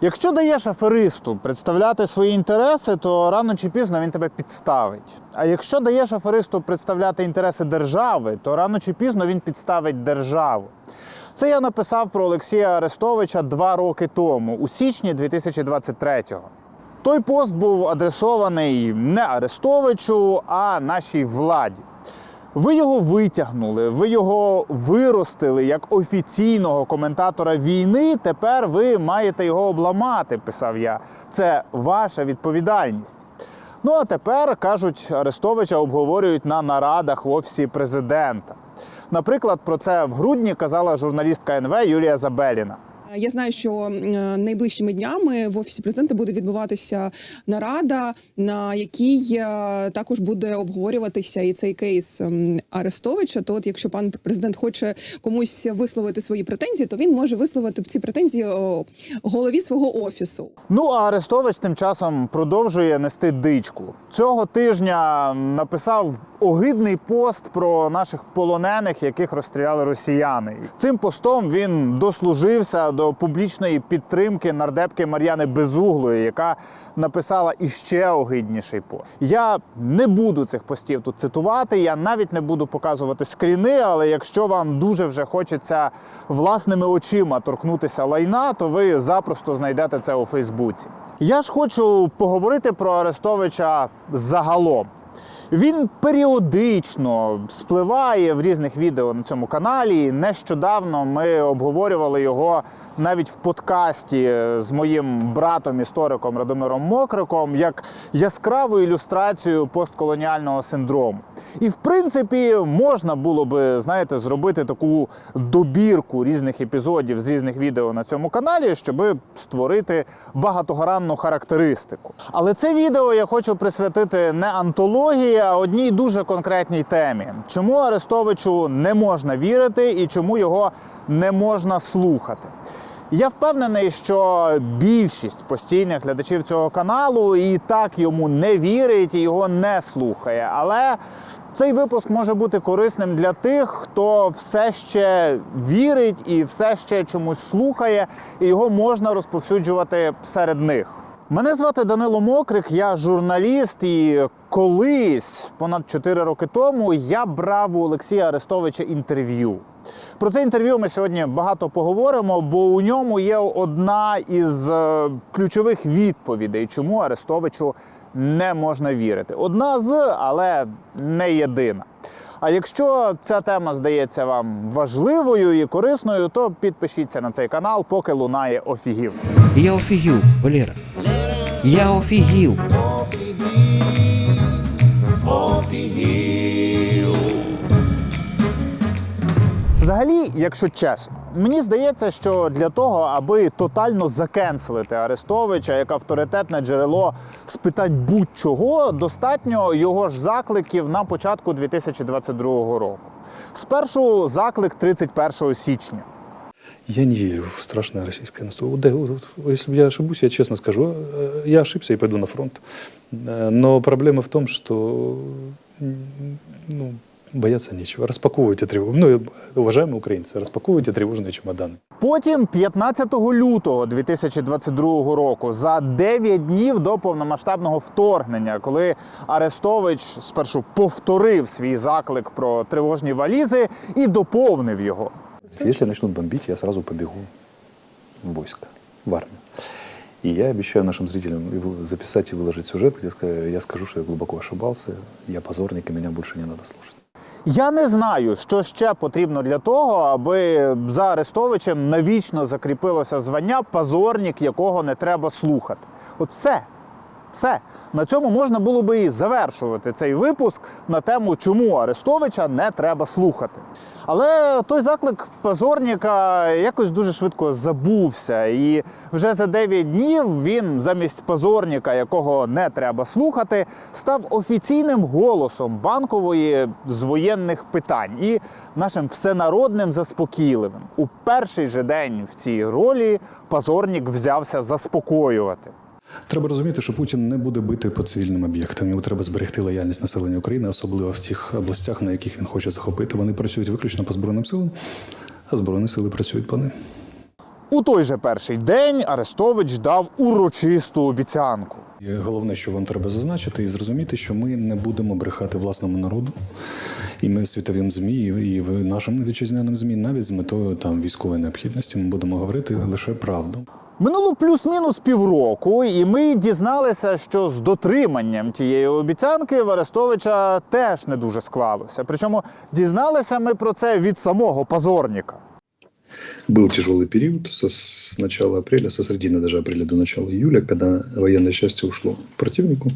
Якщо даєш аферисту представляти свої інтереси, то рано чи пізно він тебе підставить. А якщо даєш аферисту представляти інтереси держави, то рано чи пізно він підставить державу. Це я написав про Олексія Арестовича два роки тому, у січні 2023-го. Той пост був адресований не Арестовичу, а нашій владі. Ви його витягнули, ви його виростили як офіційного коментатора війни. Тепер ви маєте його обламати, писав я. Це ваша відповідальність. Ну а тепер кажуть, Арестовича обговорюють на нарадах в офісі президента. Наприклад, про це в грудні казала журналістка НВ Юлія Забеліна. Я знаю, що е, найближчими днями в офісі президента буде відбуватися нарада, на якій е, також буде обговорюватися і цей кейс Арестовича. То, от якщо пан президент хоче комусь висловити свої претензії, то він може висловити ці претензії голові свого офісу. Ну а Арестович тим часом продовжує нести дичку. Цього тижня написав огидний пост про наших полонених, яких розстріляли росіяни. Цим постом він дослужився до публічної підтримки нардепки Мар'яни Безуглої, яка написала іще огидніший пост. Я не буду цих постів тут цитувати. Я навіть не буду показувати скріни. Але якщо вам дуже вже хочеться власними очима торкнутися лайна, то ви запросто знайдете це у Фейсбуці. Я ж хочу поговорити про Арестовича загалом. Він періодично спливає в різних відео на цьому каналі. Нещодавно ми обговорювали його навіть в подкасті з моїм братом, істориком Радомиром Мокриком, як яскраву ілюстрацію постколоніального синдрому. І в принципі можна було би, знаєте, зробити таку добірку різних епізодів з різних відео на цьому каналі, щоб створити багатогранну характеристику. Але це відео я хочу присвятити не антології, а одній дуже конкретній темі. Чому Арестовичу не можна вірити і чому його не можна слухати? Я впевнений, що більшість постійних глядачів цього каналу і так йому не вірить і його не слухає. Але цей випуск може бути корисним для тих, хто все ще вірить і все ще чомусь слухає, і його можна розповсюджувати серед них. Мене звати Данило Мокрик, я журналіст, і колись, понад 4 роки тому, я брав у Олексія Арестовича інтерв'ю. Про це інтерв'ю ми сьогодні багато поговоримо, бо у ньому є одна із е, ключових відповідей, чому Арестовичу не можна вірити. Одна з, але не єдина. А якщо ця тема здається вам важливою і корисною, то підпишіться на цей канал, поки лунає офігів. Я офігів, Валера. Я офігів. Взагалі, якщо чесно, мені здається, що для того, аби тотально закенселити Арестовича як авторитетне джерело з питань будь-чого, достатньо його ж закликів на початку 2022 року. Спершу заклик 31 січня. Я не верю в страшное российское наступление. Да, вот, я ошибусь, я честно скажу, э, я ошибся и пойду на фронт. Э, Но проблема в том, что ну, бояться нечего. Распаковывайте тревогу. Ну, уважаемые украинцы, распаковывайте тревожные чемоданы. Потім, 15 лютого 2022 року, за 9 днів до повномасштабного вторгнення, коли Арестович спершу повторив свій заклик про тривожні валізи і доповнив його. Если начнут бомбить, я сразу побегу в войско, в армию. И я обещаю нашим зрителям и вы- записать и выложить сюжет, где ска- я скажу, что я глубоко ошибался, я позорник, и меня больше не надо слушать. Я не знаю, що ще потрібно для того, аби за Арестовичем навічно закріпилося звання Пазорнік якого не треба слухати. От все. Все. На цьому можна було би і завершувати цей випуск на тему, чому Арестовича не треба слухати. Але той заклик позорника якось дуже швидко забувся. І вже за 9 днів він замість позорника, якого не треба слухати, став офіційним голосом банкової з воєнних питань і нашим всенародним заспокійливим. У перший же день в цій ролі позорник взявся заспокоювати. Треба розуміти, що Путін не буде бити по цивільним об'єктам. Йому треба зберегти лояльність населення України, особливо в тих областях, на яких він хоче захопити. Вони працюють виключно по збройним силам, а збройні сили працюють по ним. У той же перший день Арестович дав урочисту обіцянку. І Головне, що вам треба зазначити і зрозуміти, що ми не будемо брехати власному народу, і ми світовим змі, і в нашим вітчизняним змі, навіть з метою там військової необхідності, ми будемо говорити лише правду. Минуло плюс-мінус півроку, і ми дізналися, що з дотриманням тієї обіцянки в Арестовича теж не дуже склалося. Причому дізналися ми про це від самого позорніка. Был тяжелый период со, с начала апреля, со середины даже апреля до начала июля, когда военное счастье ушло к противнику,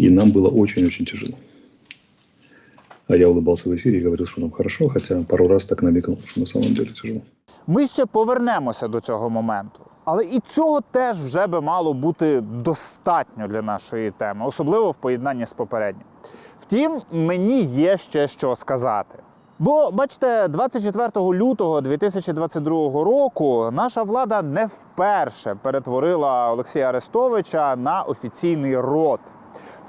и нам было очень-очень тяжело. А я улыбался в эфире и говорил, что нам хорошо, хотя пару раз так намекнул, что на самом деле тяжело. Ми ще повернемося до цього моменту. Але і цього теж вже би мало бути достатньо для нашої теми, особливо в поєднанні з попереднім. Втім, мені є ще що сказати. Бо, бачите, 24 лютого 2022 року наша влада не вперше перетворила Олексія Арестовича на офіційний рот.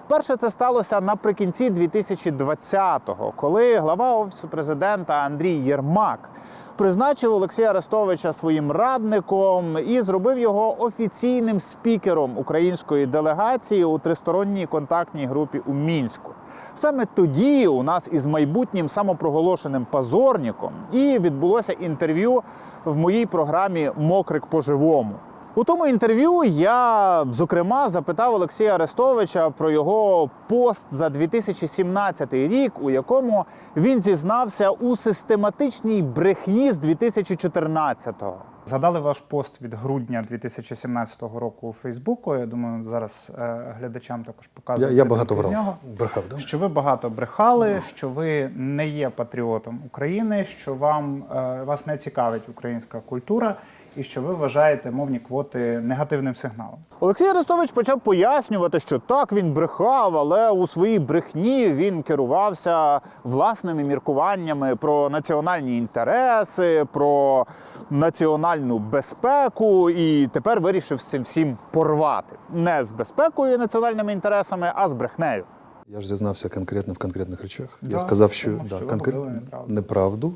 Вперше це сталося наприкінці 2020-го, коли глава офісу президента Андрій Єрмак призначив Олексія Арестовича своїм радником і зробив його офіційним спікером української делегації у тристоронній контактній групі у мінську. Саме тоді у нас із майбутнім самопроголошеним пазорніком і відбулося інтерв'ю в моїй програмі Мокрик по-живому. У тому інтерв'ю я зокрема запитав Олексія Арестовича про його пост за 2017 рік, у якому він зізнався у систематичній брехні з 2014-го. Згадали ваш пост від грудня 2017 року у Фейсбуку. Я думаю, зараз е, глядачам також Я, я багато з врав. нього. Брехав, да? Що ви багато брехали, що ви не є патріотом України, що вам е, вас не цікавить українська культура, і що ви вважаєте мовні квоти негативним сигналом. Олексій Арестович почав пояснювати, що так він брехав, але у своїй брехні він керувався власними міркуваннями про національні інтереси, про національну безпеку, і тепер вирішив з цим всім порвати не з безпекою і національними інтересами, а з брехнею. Я ж зізнався конкретно в конкретних речах. Да, я сказав, що, тому да, що конкрет- неправду.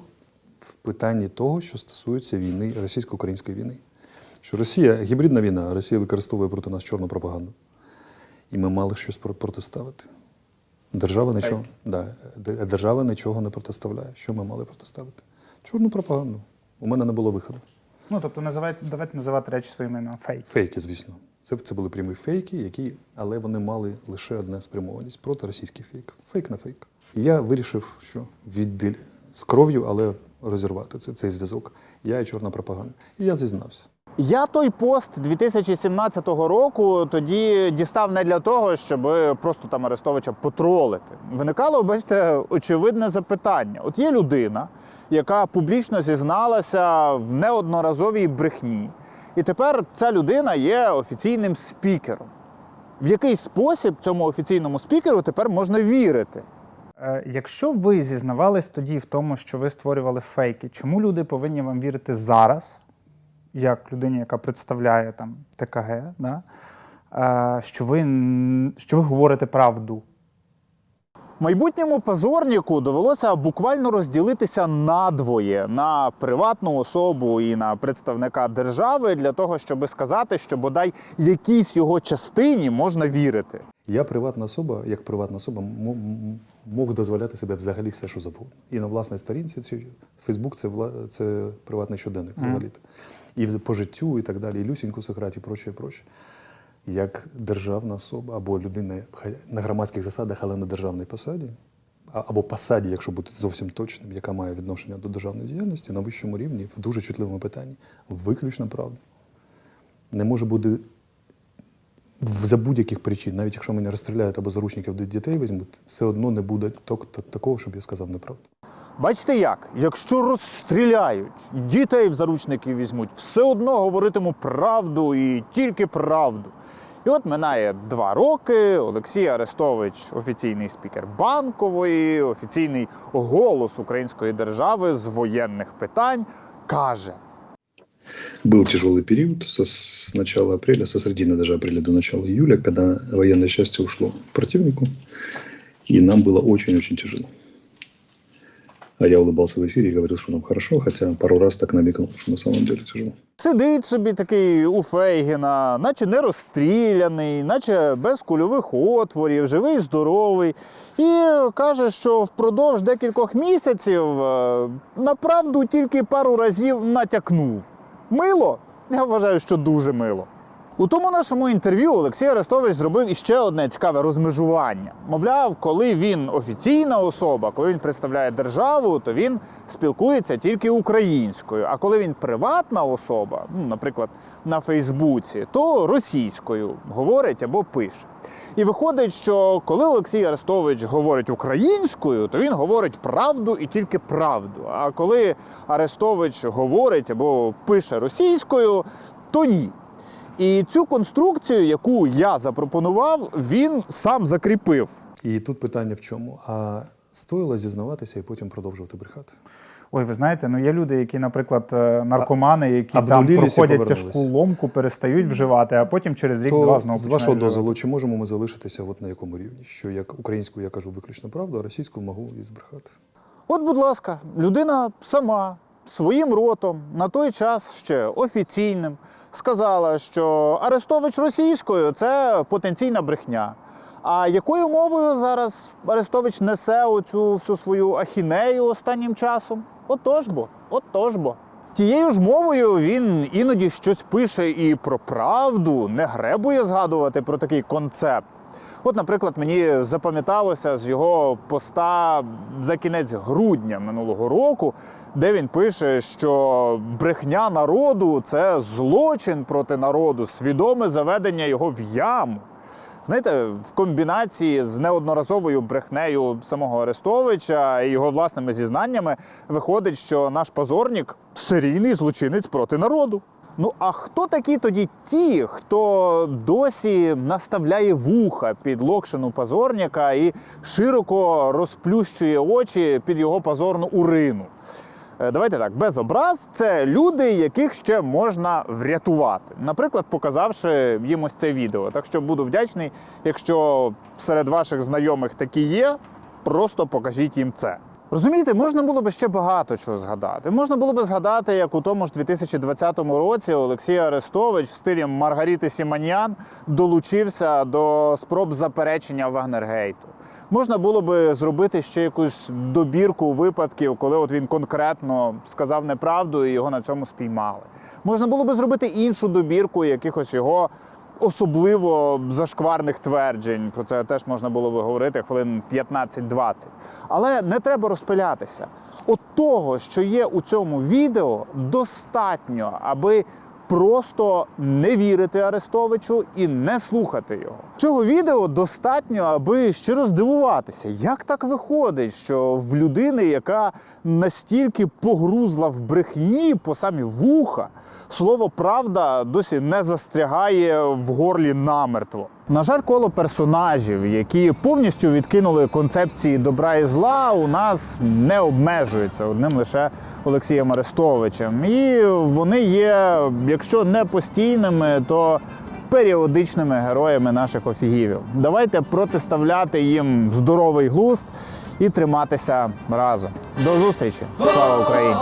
В питанні того, що стосується війни, російсько-української війни. Що Росія гібридна війна, Росія використовує проти нас чорну пропаганду. І ми мали щось про- протиставити. Держава нічого, да, держава нічого не протиставляє. Що ми мали протиставити? Чорну пропаганду. У мене не було виходу. Ну тобто, називайте, давайте називати речі своїми іменами фейк. Фейки, звісно. Це, це були прямі фейки, які, але вони мали лише одне спрямованість проти російських фейків. Фейк на фейк. І я вирішив, що відділь з кров'ю, але розірвати цей, цей зв'язок. Я і чорна пропаганда. І я зізнався. Я той пост 2017 року тоді дістав не для того, щоб просто там Арестовича потролити. Виникало, бачите, очевидне запитання: от є людина, яка публічно зізналася в неодноразовій брехні, і тепер ця людина є офіційним спікером. В який спосіб цьому офіційному спікеру тепер можна вірити? Е, Якщо ви зізнавались тоді в тому, що ви створювали фейки, чому люди повинні вам вірити зараз, як людині, яка представляє там ТКГ, да? е, що, ви, що ви говорите правду? Майбутньому позорнику довелося буквально розділитися надвоє на приватну особу і на представника держави для того, щоб сказати, що бодай якійсь його частині можна вірити. Я приватна особа, як приватна особа, мог дозволяти себе взагалі все, що завгодно. І на власній сторінці Фейсбук це, вла- це приватний щоденник взагалі. І по життю, і так далі, і Люсіньку Сохраті, і проче, і проче. Як державна особа або людина на громадських засадах, але на державній посаді, або посаді, якщо бути зовсім точним, яка має відношення до державної діяльності на вищому рівні, в дуже чутливому питанні, виключно правда. Не може бути за будь-яких причин, навіть якщо мене розстріляють або заручників дітей візьмуть, все одно не буде такого, щоб я сказав неправду. Бачите як? Якщо розстріляють, дітей в заручники візьмуть, все одно говоритиму правду і тільки правду. І от минає два роки. Олексій Арестович, офіційний спікер банкової, офіційний голос української держави з воєнних питань, каже: Был тяжелый период со, с начала апреля, со середины даже апреля до начала июля, когда военное счастье ушло к противнику, и нам было очень-очень тяжело. А я улыбался в эфире и говорил, что нам хорошо, хотя пару раз так намекнул, что на самом деле тяжело. Сидить собі такий у Фейгіна, наче не розстріляний, наче без кульових отворів, живий, здоровий. І каже, що впродовж декількох місяців е, направду тільки пару разів натякнув. Мило? Я вважаю, що дуже мило. У тому нашому інтерв'ю Олексій Арестович зробив іще одне цікаве розмежування. Мовляв, коли він офіційна особа, коли він представляє державу, то він спілкується тільки українською. А коли він приватна особа, ну, наприклад, на Фейсбуці, то російською говорить або пише. І виходить, що коли Олексій Арестович говорить українською, то він говорить правду і тільки правду. А коли Арестович говорить або пише російською, то ні. І цю конструкцію, яку я запропонував, він сам закріпив. І тут питання в чому? А стоїло зізнаватися і потім продовжувати брехати? Ой, ви знаєте, ну є люди, які, наприклад, е, наркомани, які там проходять тяжку ломку, перестають вживати, а потім через рік-два То знову з вашого дозволу, чи можемо ми залишитися от на якому рівні? Що як українською я кажу виключно правду, а російською можу і збрехати? От, будь ласка, людина сама своїм ротом на той час ще офіційним сказала, що Арестович російською це потенційна брехня. А якою мовою зараз Арестович несе оцю всю свою ахінею останнім часом? Отож бо, отож бо. Тією ж мовою він іноді щось пише і про правду, не гребує згадувати про такий концепт. От, наприклад, мені запам'яталося з його поста за кінець грудня минулого року, де він пише, що брехня народу це злочин проти народу, свідоме заведення його в яму. Знаєте, в комбінації з неодноразовою брехнею самого Арестовича і його власними зізнаннями виходить, що наш позорник серійний злочинець проти народу. Ну а хто такі тоді ті, хто досі наставляє вуха під локшину позорника і широко розплющує очі під його позорну урину? Е, Давайте так, без образ, це люди, яких ще можна врятувати. Наприклад, показавши їм ось це відео. Так що буду вдячний, якщо серед ваших знайомих такі є, просто покажіть їм це. Розумієте, можна було би ще багато чого згадати. Можна було би згадати, як у тому ж 2020 році Олексій Арестович в стилі Маргаріти Сіманян долучився до спроб заперечення Вагнергейту. Можна було би зробити ще якусь добірку випадків, коли от він конкретно сказав неправду і його на цьому спіймали. Можна було би зробити іншу добірку якихось його особливо зашкварних тверджень. Про це теж можна було би говорити хвилин 15-20. Але не треба розпилятися. От того, що є у цьому відео, достатньо, аби просто не вірити Арестовичу і не слухати його. Цього відео достатньо, аби щиро здивуватися, як так виходить, що в людини, яка настільки погрузла в брехні по самі вуха, слово правда досі не застрягає в горлі намертво. На жаль, коло персонажів, які повністю відкинули концепції добра і зла, у нас не обмежується одним лише Олексієм Арестовичем. І вони є, якщо не постійними, то періодичними героями наших офігівів. Давайте протиставляти їм здоровий глузд і триматися разом. До зустрічі! Слава Україні!